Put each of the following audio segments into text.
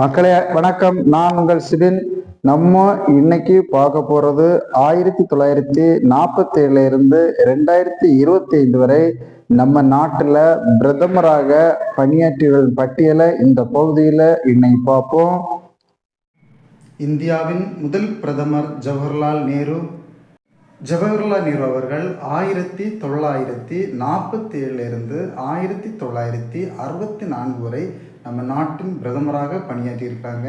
மக்களே வணக்கம். நான் உங்கள் சிதின் நம்ம இன்னைக்கு பார்க்க போறது ஆயிரத்தி தொள்ளாயிரத்தி நாற்பத்தி ஏழுல இருந்து ரெண்டாயிரத்தி இருபத்தி ஐந்து வரை நம்ம நாட்டுல பிரதமராக பணியாற்றியவர்கள் பட்டியலை இந்த பகுதியில இன்னைக்கு பார்ப்போம். இந்தியாவின் முதல் பிரதமர் ஜவஹர்லால் நேரு. ஜவஹர்லால் நேரு அவர்கள் ஆயிரத்தி தொள்ளாயிரத்தி நாற்பத்தி ஏழிலிருந்து ஆயிரத்தி தொள்ளாயிரத்தி அறுபத்தி நான்கு வரை நம்ம நாட்டின் பிரதமராக பணியாற்றியிருக்காங்க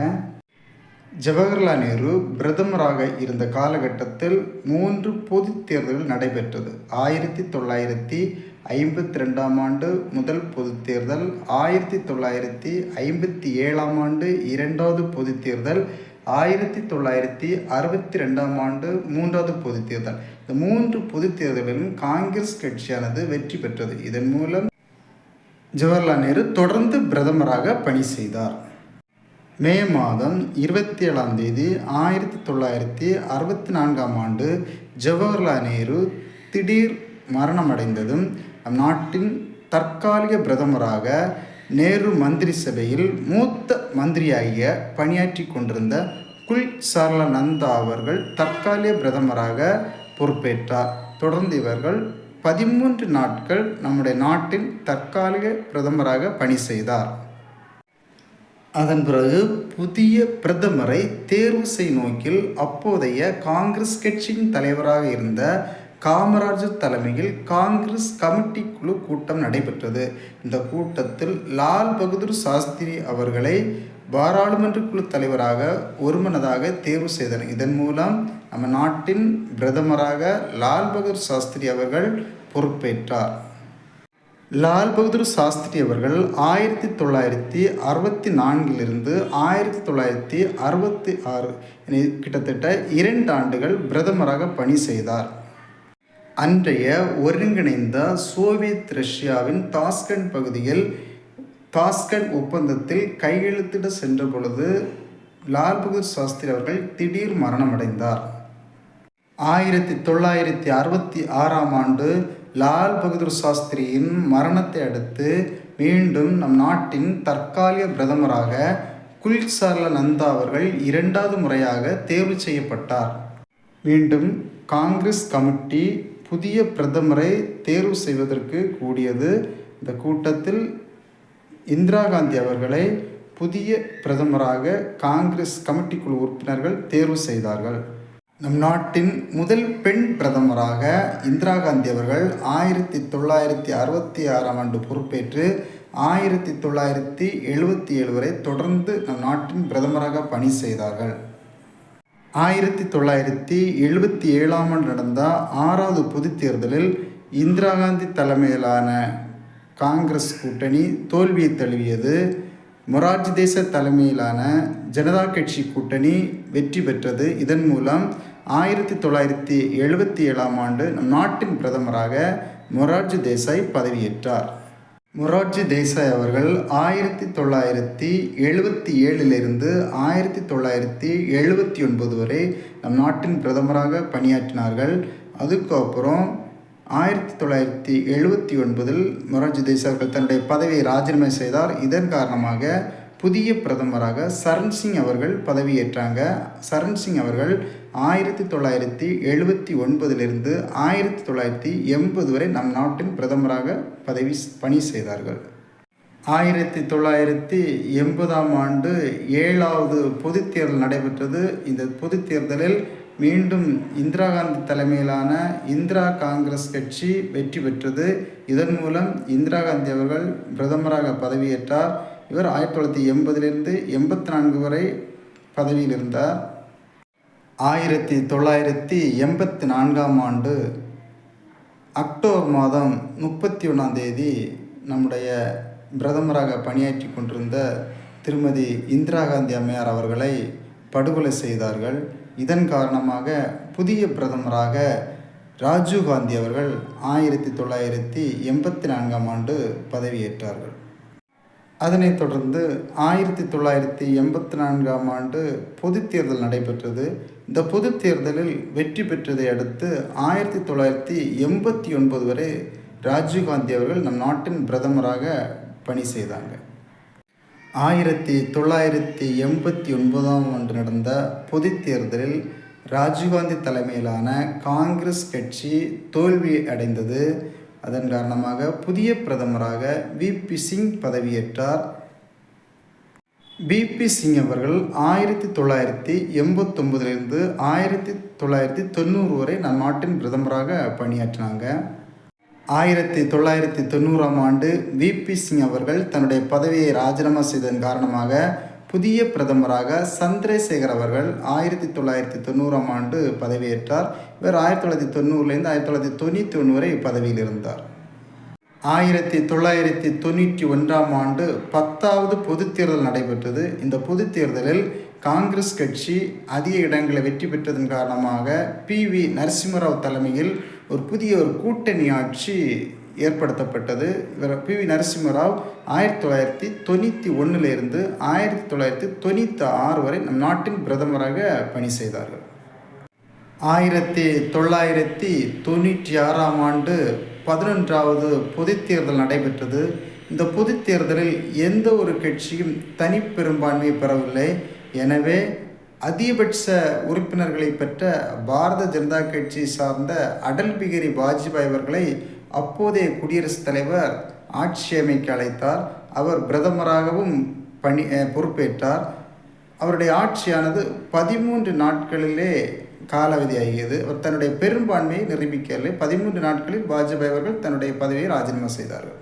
ஜவஹர்லால் நேரு பிரதமராக இருந்த காலகட்டத்தில் மூன்று பொது தேர்தல்கள் நடைபெற்றது. ஆயிரத்தி தொள்ளாயிரத்தி ஐம்பத்தி ரெண்டாம் ஆண்டு முதல் பொது தேர்தல் ஆயிரத்தி தொள்ளாயிரத்தி ஐம்பத்தி ஏழாம் ஆண்டு இரண்டாவது பொது தேர்தல் ஆயிரத்தி தொள்ளாயிரத்தி அறுபத்தி ரெண்டாம் ஆண்டு மூன்றாவது பொது தேர்தல். இந்த மூன்று பொது தேர்தலிலும் காங்கிரஸ் கட்சியானது வெற்றி பெற்றது. இதன் மூலம் ஜவஹர்லால் நேரு தொடர்ந்து பிரதமராக பணி செய்தார். மே மாதம் இருபத்தி ஏழாம் தேதி ஆயிரத்தி தொள்ளாயிரத்தி அறுபத்தி நான்காம் ஆண்டு ஜவஹர்லால் நேரு திடீர் மரணமடைந்ததும் நம் நாட்டின் தற்காலிக பிரதமராக நேரு மந்திரி சபையில் மூத்த மந்திரியாகிய பணியாற்றி கொண்டிருந்த குல் சரளநந்தா அவர்கள் தற்காலிக பிரதமராக பொறுப்பேற்றார். தொடர்ந்து இவர்கள் பதிமூன்று நாட்கள் நம்முடைய நாட்டின் தற்காலிக பிரதமராக பணி செய்தார். அதன் பிறகு புதிய பிரதமரை தேர்வு செய் நோக்கில் அப்போதைய காங்கிரஸ் கட்சியின் தலைவராக இருந்த காமராஜர் தலைமையில் காங்கிரஸ் கமிட்டி குழு கூட்டம் நடைபெற்றது. இந்த கூட்டத்தில் லால் பகதூர் சாஸ்திரி அவர்களை பாராளுமன்ற குழு தலைவராக ஒருமனதாக தேர்வு செய்தனர். இதன் மூலம் நம்ம நாட்டின் பிரதமராக லால் பகதூர் சாஸ்திரி அவர்கள் பொறுப்பேற்றார். லால் பகதூர் சாஸ்திரி அவர்கள் ஆயிரத்தி தொள்ளாயிரத்தி அறுபத்தி நான்கிலிருந்து ஆயிரத்தி தொள்ளாயிரத்தி அறுபத்தி ஆறு கிட்டத்தட்ட இரண்டு ஆண்டுகள் பிரதமராக பணி செய்தார். அன்றைய ஒருங்கிணைந்த சோவியத் ரஷ்யாவின் தாஸ்கண்ட் பகுதியில் தாஸ்கண்ட் ஒப்பந்தத்தில் கையெழுத்திட சென்ற பொழுது லால் பகதூர் சாஸ்திரி அவர்கள் திடீர் மரணமடைந்தார். ஆயிரத்தி தொள்ளாயிரத்தி அறுபத்தி ஆறாம் ஆண்டு லால் பகதூர் சாஸ்திரியின் மரணத்தை அடுத்து மீண்டும் நம் நாட்டின் தற்காலிக பிரதமராக குல்சர்ல நந்தா அவர்கள் இரண்டாவது முறையாக தேர்வு செய்யப்பட்டார். மீண்டும் காங்கிரஸ் கமிட்டி புதிய பிரதமரை தேர்வு செய்வதற்கு கூடியது. இந்த கூட்டத்தில் இந்திரா காந்தி அவர்களை புதிய பிரதமராக காங்கிரஸ் கமிட்டி குழு உறுப்பினர்கள் தேர்வு செய்தார்கள். நம் நாட்டின் முதல் பெண் பிரதமராக இந்திரா காந்தி அவர்கள் ஆயிரத்தி தொள்ளாயிரத்தி அறுபத்தி ஆறாம் ஆண்டு பொறுப்பேற்று ஆயிரத்தி தொள்ளாயிரத்தி எழுபத்தி ஏழு வரை தொடர்ந்து நம் நாட்டின் பிரதமராக பணி செய்தார்கள். ஆயிரத்தி தொள்ளாயிரத்தி எழுபத்தி ஏழாம் ஆண்டு நடந்த ஆறாவது பொதுத் தேர்தலில் இந்திரா காந்தி தலைமையிலான காங்கிரஸ் கூட்டணி தோல்வியை தழுவியது. மொரார்ஜி தேச தலைமையிலான ஜனதா கட்சி கூட்டணி வெற்றி பெற்றது. இதன் மூலம் ஆயிரத்தி தொள்ளாயிரத்தி எழுபத்தி ஏழாம் ஆண்டு நம் நாட்டின் பிரதமராக மொரார்ஜி தேசாய் பதவியேற்றார். மொரார்ஜி தேசாய் அவர்கள் ஆயிரத்தி தொள்ளாயிரத்தி எழுபத்தி ஏழிலிருந்து ஆயிரத்தி தொள்ளாயிரத்தி எழுபத்தி ஒன்பது வரை நம் நாட்டின் பிரதமராக பணியாற்றினார்கள். அதுக்கப்புறம் ஆயிரத்தி தொள்ளாயிரத்தி எழுபத்தி ஒன்பதில் மொரார்ஜி தேசாய் அவர்கள் தன்னுடைய பதவியை ராஜினாமா செய்தார். இதன் காரணமாக புதிய பிரதமராக சரண் சிங் அவர்கள் பதவியேற்றாங்க. சரண் சிங் அவர்கள் ஆயிரத்தி தொள்ளாயிரத்தி எழுபத்தி ஒன்பதிலிருந்து ஆயிரத்தி தொள்ளாயிரத்தி எண்பது வரை நம் நாட்டின் பிரதமராக பதவி பணி செய்தார்கள். ஆயிரத்தி தொள்ளாயிரத்தி எண்பதாம் ஆண்டு ஏழாவது பொதுத் தேர்தல் நடைபெற்றது. இந்த பொதுத் தேர்தலில் மீண்டும் இந்திரா காந்தி தலைமையிலான இந்திரா காங்கிரஸ் கட்சி வெற்றி பெற்றது. இதன் மூலம் இந்திரா காந்தி அவர்கள் பிரதமராக பதவியேற்றார். இவர் ஆயிரத்தி தொள்ளாயிரத்தி எண்பதிலிருந்து எண்பத்தி நான்கு வரை பதவியில் இருந்தார். ஆயிரத்தி தொள்ளாயிரத்தி எண்பத்தி நான்காம் ஆண்டு அக்டோபர் மாதம் முப்பத்தி ஒன்றாம் தேதி நம்முடைய பிரதமராக பணியாற்றி கொண்டிருந்த திருமதி இந்திரா காந்தி அம்மையார் அவர்களை படுகொலை செய்தார்கள். இதன் காரணமாக புதிய பிரதமராக ராஜீவ் காந்தி அவர்கள் ஆயிரத்தி தொள்ளாயிரத்தி எண்பத்தி நான்காம் ஆண்டு பதவியேற்றார்கள். அதனைத் தொடர்ந்து ஆயிரத்தி தொள்ளாயிரத்தி எண்பத்தி நான்காம் ஆண்டு பொதுத் தேர்தல் நடைபெற்றது. இந்த பொதுத் தேர்தலில் வெற்றி பெற்றதை அடுத்து ஆயிரத்தி தொள்ளாயிரத்தி எண்பத்தி ஒன்பது வரை ராஜீவ்காந்தி அவர்கள் நம் நாட்டின் பிரதமராக பணி செய்தாங்க. ஆயிரத்தி தொள்ளாயிரத்தி எண்பத்தி ஒன்பதாம் ஆண்டு நடந்த பொதுத் தேர்தலில் ராஜீவ்காந்தி தலைமையிலான காங்கிரஸ் கட்சி தோல்வி அடைந்தது. அதன் காரணமாக புதிய பிரதமராக விபி சிங் பதவியேற்றார். பிபி சிங் அவர்கள் ஆயிரத்தி தொள்ளாயிரத்தி எண்பத்தொம்பதுலேருந்து ஆயிரத்தி தொள்ளாயிரத்தி தொண்ணூறு வரை நம் நாட்டின் பிரதமராக பணியாற்றினாங்க. ஆயிரத்தி தொள்ளாயிரத்தி தொண்ணூறாம் ஆண்டு விபி சிங் அவர்கள் தன்னுடைய பதவியை ராஜினாமா செய்ததன் காரணமாக புதிய பிரதமராக சந்திரசேகர் அவர்கள் ஆயிரத்தி தொள்ளாயிரத்தி தொண்ணூறாம் ஆண்டு பதவியேற்றார். இவர் ஆயிரத்தி தொள்ளாயிரத்தி தொண்ணூறுலேருந்து ஆயிரத்தி தொள்ளாயிரத்தி தொண்ணூற்றி ஒன்று வரை பதவியில் இருந்தார். ஆயிரத்தி தொள்ளாயிரத்தி தொண்ணூற்றி ஒன்றாம் ஆண்டு பத்தாவது பொதுத் தேர்தல் நடைபெற்றது. இந்த பொதுத் தேர்தலில் காங்கிரஸ் கட்சி அதிக இடங்களை வெற்றி பெற்றதன் காரணமாக பி வி நரசிம்மராவ் தலைமையில் ஒரு புதிய ஒரு கூட்டணி ஆட்சி ஏற்படுத்தப்பட்டது. இவர் பி வி நரசிம்மராவ் ஆயிரத்தி தொள்ளாயிரத்தி தொண்ணூற்றி ஒன்றிலிருந்து ஆயிரத்தி தொள்ளாயிரத்தி தொண்ணூற்றி ஆறு வரை நம் நாட்டின் பிரதமராக பணி செய்தார்கள். ஆயிரத்தி தொள்ளாயிரத்தி தொண்ணூற்றி ஆறாம் ஆண்டு பதினொன்றாவது பொதுத் தேர்தல் நடைபெற்றது. இந்த பொதுத் தேர்தலில் எந்த ஒரு கட்சியும் தனிப்பெரும்பான்மையை பெறவில்லை. எனவே அதிகபட்ச உறுப்பினர்களை பெற்ற பாரத ஜனதா கட்சி சார்ந்த அடல் பிகாரி வாஜ்பாய் அவர்களை அப்போதைய குடியரசுத் தலைவர் ஆட்சி அமைக்க அழைத்தார். அவர் பிரதமராகவும் பணி பொறுப்பேற்றார். அவருடைய ஆட்சியானது பதிமூன்று நாட்களிலே காலாவதியாகியது. அவர் தன்னுடைய பெரும்பான்மையை நிரூபிக்கவில்லை. பதிமூன்று நாட்களில் வாஜ்பாய் அவர்கள் தன்னுடைய பதவியை ராஜினாமா செய்தார்கள்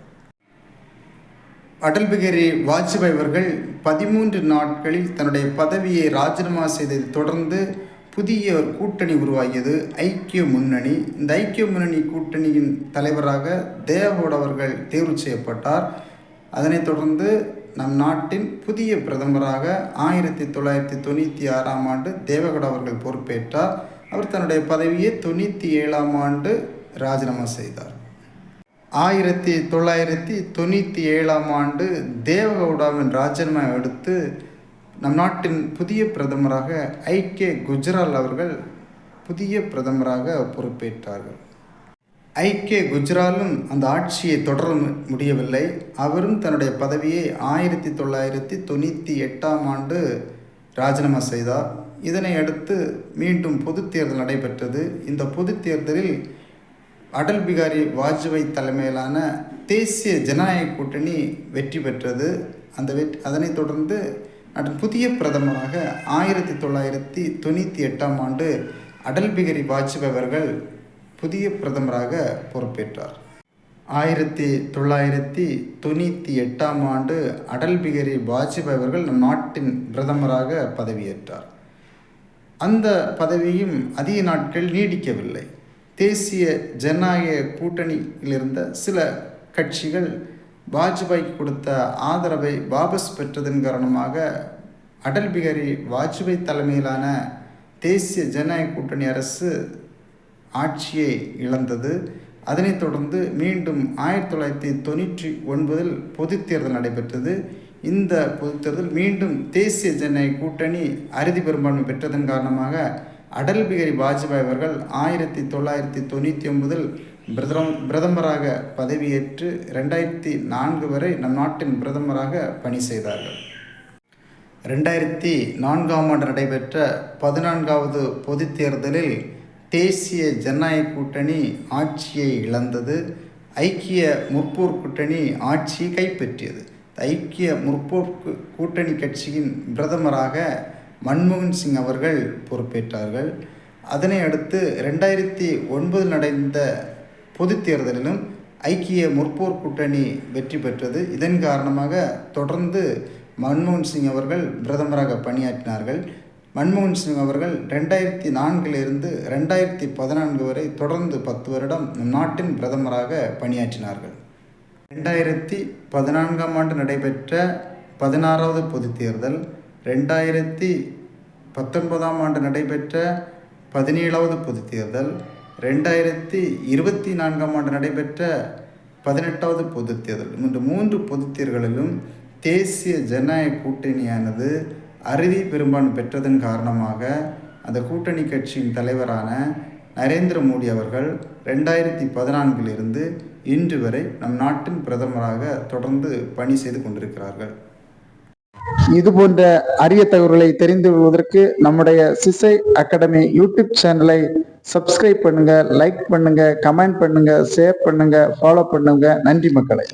அடல் பிகாரி வாஜ்பாய் அவர்கள் பதிமூன்று நாட்களில் தன்னுடைய பதவியை ராஜினாமா செய்ததை தொடர்ந்து புதிய ஒரு கூட்டணி உருவாகியது ஐக்கிய முன்னணி. இந்த ஐக்கிய முன்னணி கூட்டணியின் தலைவராக தேவகோட் அவர்கள் தேர்வு செய்யப்பட்டார். அதனைத் தொடர்ந்து நம் நாட்டின் புதிய பிரதமராக ஆயிரத்தி தொள்ளாயிரத்தி தொண்ணூற்றி ஆறாம் ஆண்டு தேவகோட் அவர்கள் பொறுப்பேற்றார். அவர் தன்னுடைய பதவியை தொண்ணூற்றி ஏழாம் ஆண்டு ராஜினாமா செய்தார். ஆயிரத்தி தொள்ளாயிரத்தி தொண்ணூற்றி ஏழாம் ஆண்டு தேவகவுடாவின் ராஜினாமா எடுத்து நம் நாட்டின் புதிய பிரதமராக ஐக்கிய குஜ்ரால் அவர்கள் புதிய பிரதமராக பொறுப்பேற்றார்கள். ஐக்கிய குஜ்ராலும் அந்த ஆட்சியை தொடர முடியவில்லை. அவரும் தன்னுடைய பதவியை ஆயிரத்தி தொள்ளாயிரத்தி தொண்ணூற்றி எட்டாம் ஆண்டு ராஜினாமா செய்தார். இதனை அடுத்து மீண்டும் பொதுத் தேர்தல் நடைபெற்றது. இந்த பொது தேர்தலில் அடல் பிகாரி வாஜ்பாய் தலைமையிலான தேசிய ஜனநாயக கூட்டணி வெற்றி பெற்றது. அந்த வெற்றி அதனைத் தொடர்ந்து நாட்டின் புதிய பிரதமராக ஆயிரத்தி தொள்ளாயிரத்தி தொண்ணூற்றி எட்டாம் ஆண்டு அடல் பிகாரி வாஜ்பாய் அவர்கள் புதிய பிரதமராக பொறுப்பேற்றார். ஆயிரத்தி தொள்ளாயிரத்தி தொண்ணூற்றி எட்டாம் ஆண்டு அடல் பிகாரி வாஜ்பாய் அவர்கள் நம் நாட்டின் பிரதமராக பதவியேற்றார். அந்த பதவியும் அதிக நாட்கள் நீடிக்கவில்லை. தேசிய ஜனநாயக கூட்டணியில் இருந்த சில கட்சிகள் வாஜ்பாய்க்கு கொடுத்த ஆதரவை வாபஸ் பெற்றதன் காரணமாக அடல் பிகாரி வாஜ்பாய் தலைமையிலான தேசிய ஜனநாயக கூட்டணி அரசு ஆட்சியை இழந்தது. அதனைத் தொடர்ந்து மீண்டும் ஆயிரத்தி தொள்ளாயிரத்தி தொண்ணூற்றி ஒன்பதில் பொதுத் தேர்தல் நடைபெற்றது. இந்த பொதுத் தேர்தல் மீண்டும் தேசிய ஜனநாயக கூட்டணி அறுதி பெரும்பான்மை பெற்றதன் காரணமாக அடல் பிகாரி வாஜ்பாய் அவர்கள் ஆயிரத்தி தொள்ளாயிரத்தி தொண்ணூற்றி ஒன்பதில் பிரதம பிரதமராக பதவியேற்று ரெண்டாயிரத்தி நான்கு வரை நம் நாட்டின் பிரதமராக பணி செய்தார்கள். ரெண்டாயிரத்தி நான்காம் ஆண்டு நடைபெற்ற பதினான்காவது பொதுத் தேர்தலில் தேசிய ஜனநாயக கூட்டணி ஆட்சியை இழந்தது. ஐக்கிய முற்போர் கூட்டணி ஆட்சியை கைப்பற்றியது. ஐக்கிய முற்போக்கு கூட்டணி கட்சியின் பிரதமராக மன்மோகன் சிங் அவர்கள் பொறுப்பேற்றார்கள். அதனை அடுத்து ரெண்டாயிரத்தி ஒன்பதில் நடந்த பொதுத் தேர்தலிலும் ஐக்கிய முற்போர் கூட்டணி வெற்றி பெற்றது. இதன் காரணமாக தொடர்ந்து மன்மோகன் சிங் அவர்கள் பிரதமராக பணியாற்றினார்கள். மன்மோகன் சிங் அவர்கள் ரெண்டாயிரத்தி நான்கிலிருந்து ரெண்டாயிரத்தி பதினான்கு வரை தொடர்ந்து பத்து வருடம் நாட்டின் பிரதமராக பணியாற்றினார்கள். ரெண்டாயிரத்தி பதினான்காம் ஆண்டு நடைபெற்ற பதினாறாவது பொதுத் தேர்தல் ரெண்டாயிரத்தி பத்தொன்பதாம் ஆண்டு நடைபெற்ற பதினேழாவது பொதுத் தேர்தல் ரெண்டாயிரத்தி இருபத்தி நான்காம் ஆண்டு நடைபெற்ற பதினெட்டாவது பொதுத் தேர்தல். இந்த மூன்று பொதுத் தேர்தலிலும் தேசிய ஜனநாயக கூட்டணியானது அறுதி பெரும்பான்மை பெற்றதன் காரணமாக அந்த கூட்டணி கட்சியின் தலைவரான நரேந்திர மோடி அவர்கள் ரெண்டாயிரத்தி பதினான்கிலிருந்து இன்று வரை நம் நாட்டின் பிரதமராக தொடர்ந்து பணி செய்து கொண்டிருக்கிறார்கள். இது போன்ற அரிய தகவல்களை தெரிந்து கொள்வதற்கு நம்முடைய சிசை அகாடமி யூடியூப் சேனலை சப்ஸ்கிரைப் பண்ணுங்க லைக் பண்ணுங்க கமெண்ட் பண்ணுங்க ஷேர் பண்ணுங்க ஃபாலோ பண்ணுங்க. நன்றி மக்களை.